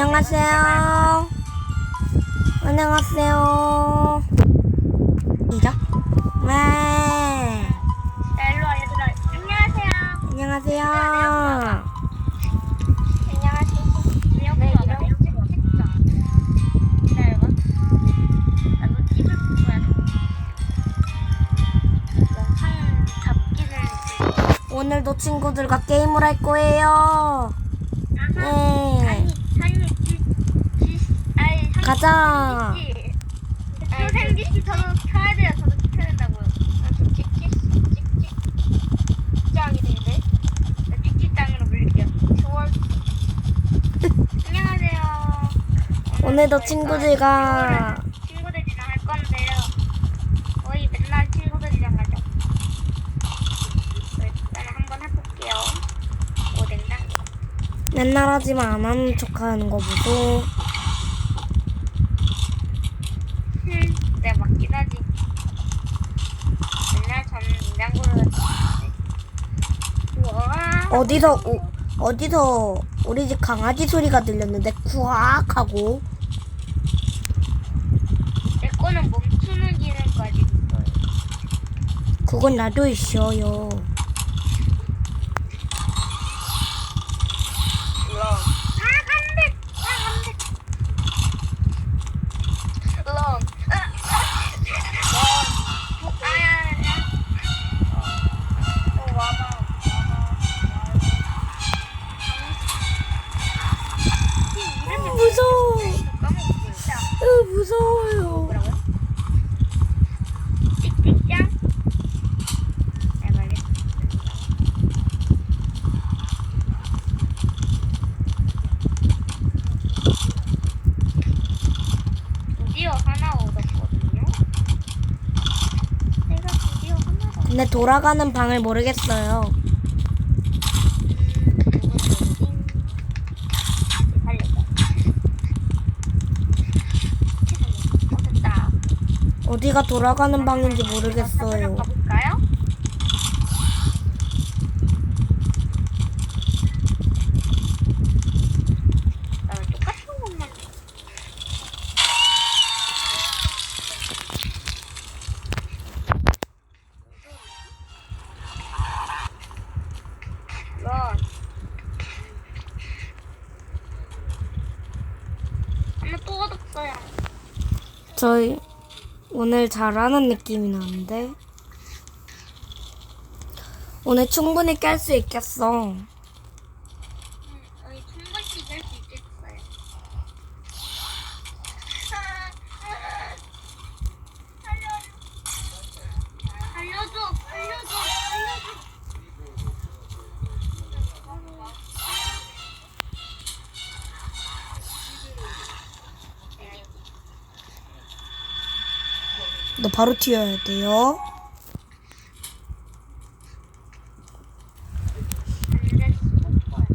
안녕하세요. 안녕하세요. 시작. 네. 자, 일로 와, 얘들아. 안녕하세요. 안녕하세요. 안녕하세요. 네, 이런 책장. 기다려봐. 나도 찍을 거야. 영상 잡기를. 오늘도 친구들과 게임을 할 거예요. 네. 산이, 지, 지, 아니, 산- 가자. 생기 씨 저도 켜야 돼요. 저도 켜야 된다고요. 나 지금 찍찍, 찍찍. 짱이 되는데? 나 찍찍 짱으로 불릴게요. 좋아. 안녕하세요. 오늘도 친구들과 친구들이랑 할 건데요. 거의 맨날 친구들이랑 하죠. 일단 한번 해볼게요. 오뎅당. 맨날 하지만 안 하는 척 하는 거 보고 흠, 네 맞긴 하지. 맨날 저는 냉장고를 했었는데. 우와. 어디서 오, 어디서 우리 집 강아지 소리가 들렸는데 쿠악 하고 내 거는 멈추는 기능까지 있어요. 그건 나도 있어요. 아, 안 돼! 아, 안 돼! 런. 아, 아, 런. 아야, 야. 어, 와봐. 와봐. 무서워. 까먹었어, 진짜. 으, 무서워요. 뭐라고요? 찍찍짱? 네, 알겠습니다. 드디어 하나 얻었거든요. 내가 드디어 하나 얻었. 근데 돌아가는 방을 모르겠어요. 됐다. 어디가 돌아가는 방인지 모르겠어요. 가볼까요? 나왜 똑같은 것만 런 하나 또 얻었어요 저희 오늘 잘하는 느낌이 나는데 오늘 충분히 깰 수 있겠어. 바로 튀어야 돼요. 안 됐을 거야.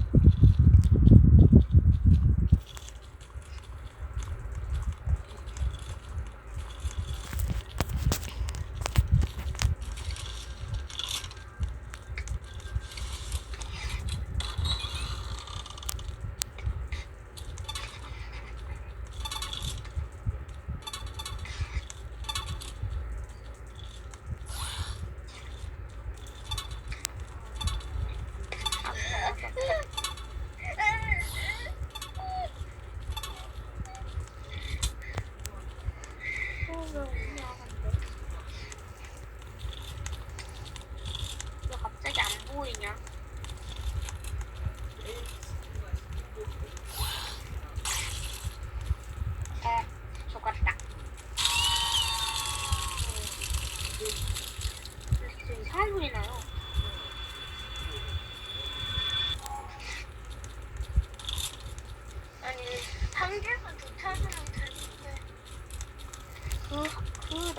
왜 갑자기 안 보이냐? 어, 죽었다. 진짜 이상한 소리 나요. 아니, 상대가 좋다는 들리는데 그,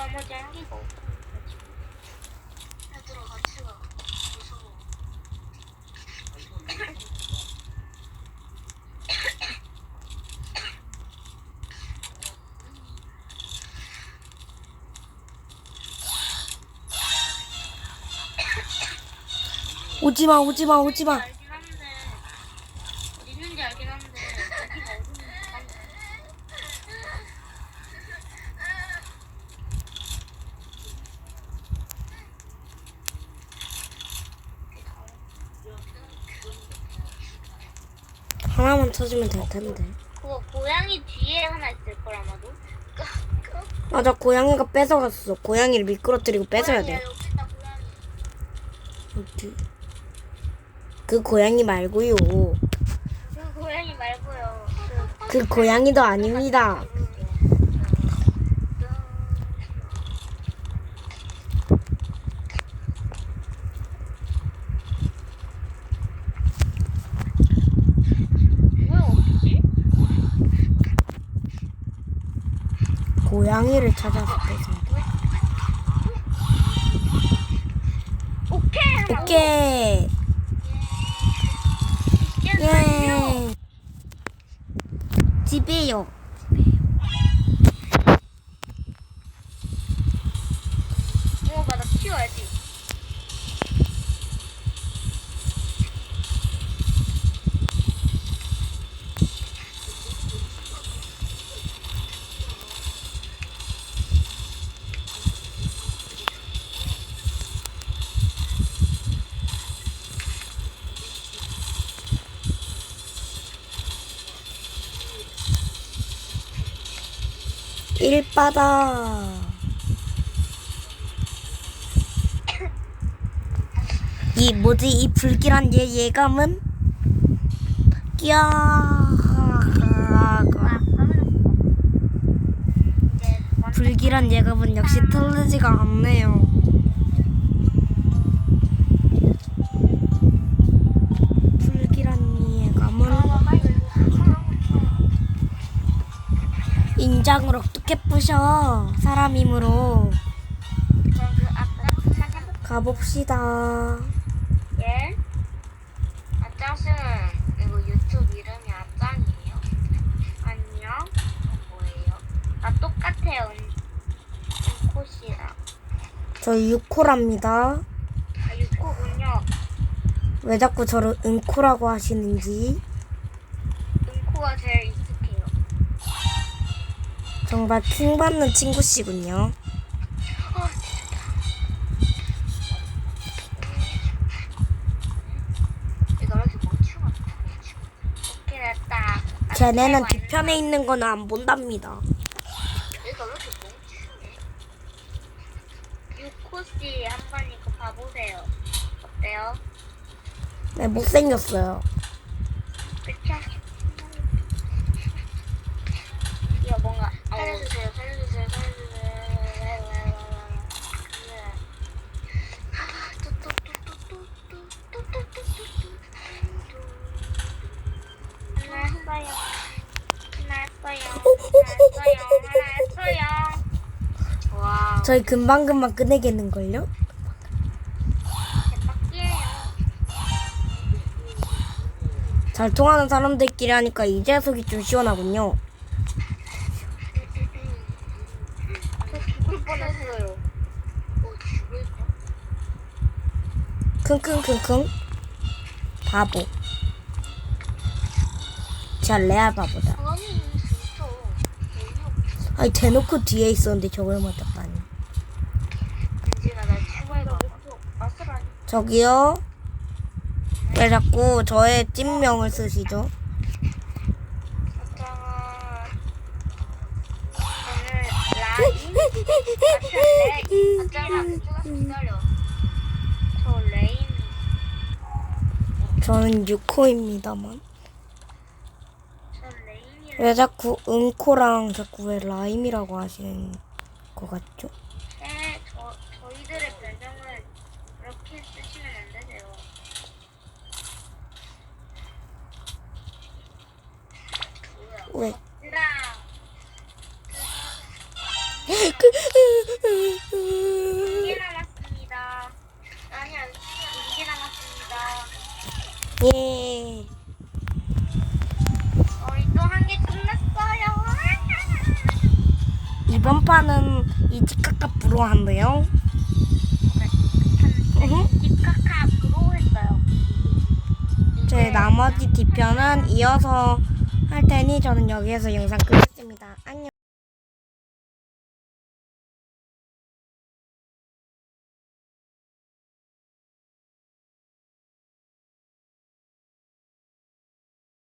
오지마 오지마 오지마. 알긴 한데 어디 있는지 알긴 한데 여기가 어딘지 하나만 찾으면 될 텐데. 그거 고양이 뒤에 하나 있을 걸 아마도. 그, 그, 맞아, 고양이가 뺏어갔어. 고양이를 미끄러뜨리고 뺏어야 고양이야, 돼. 여기 있다 고양이. 어디? 그 고양이 말고요. 그 고양이 말고요. 그, 그 고양이도 아닙니다. 왜 어디지? 고양이를 찾아서. 오케이. 오케이. 예. 예. 집에요. 일바다. 이 뭐지 이 불길한 얘 예감은? 완전 불길한 예감은 역시 틀리지가 않네요. 인장을 어떻게 부셔? 사람 힘으로. 가봅시다. 예? 아짱 씨는 이거 유튜브 이름이 아짱이에요? 아니요? 그럼 뭐예요? 아 똑같아요. 은- 은코씨랑. 저 유코랍니다. 아 유코군요. 왜 자꾸 저를 은코라고 하시는지 은코가 제일. 정말 킹받는 친구씨군요. 쟤네는 뒤편에 있는 거는 안 본답니다. 유코씨 한번 이거 봐보세요. 어때요? 네, 못생겼어요. 그쵸? 이거 뭔가 살려주세요, 살려주세요, 살려주세요. 하나 했어요. 하나 했어요. 하나 했어요. 하나 했어요. 와, 저희 금방금방 끝내겠는걸요? 잘 통하는 사람들끼리 하니까 이제 속이 좀 시원하군요. 킁킁킁킁. 바보. 진짜 레알 바보다. 아니, 대놓고 뒤에 있었는데 저걸. 은진아, 나 추가해봐. 아스라니. 저기요. 왜 자꾸 저의 찐명을 쓰시죠? 저는 유코입니다만. 왜 자꾸 은코랑 자꾸 왜 라임이라고 하시는 것 같죠? 해. 저, 저희들의 별명을 그렇게 쓰시면 안 되세요. 뭐야? 왜? 나 이게 남았습니다. 아니, 아니, 이게 남았습니다. 예. 저희 또한 개 끝났어요. 이번 판은 이지카카 브로한데요. 으흠. 딥카카 브로 했어요. 제 나머지 뒤편은 이어서 할 테니 저는 여기에서 영상. 안녕.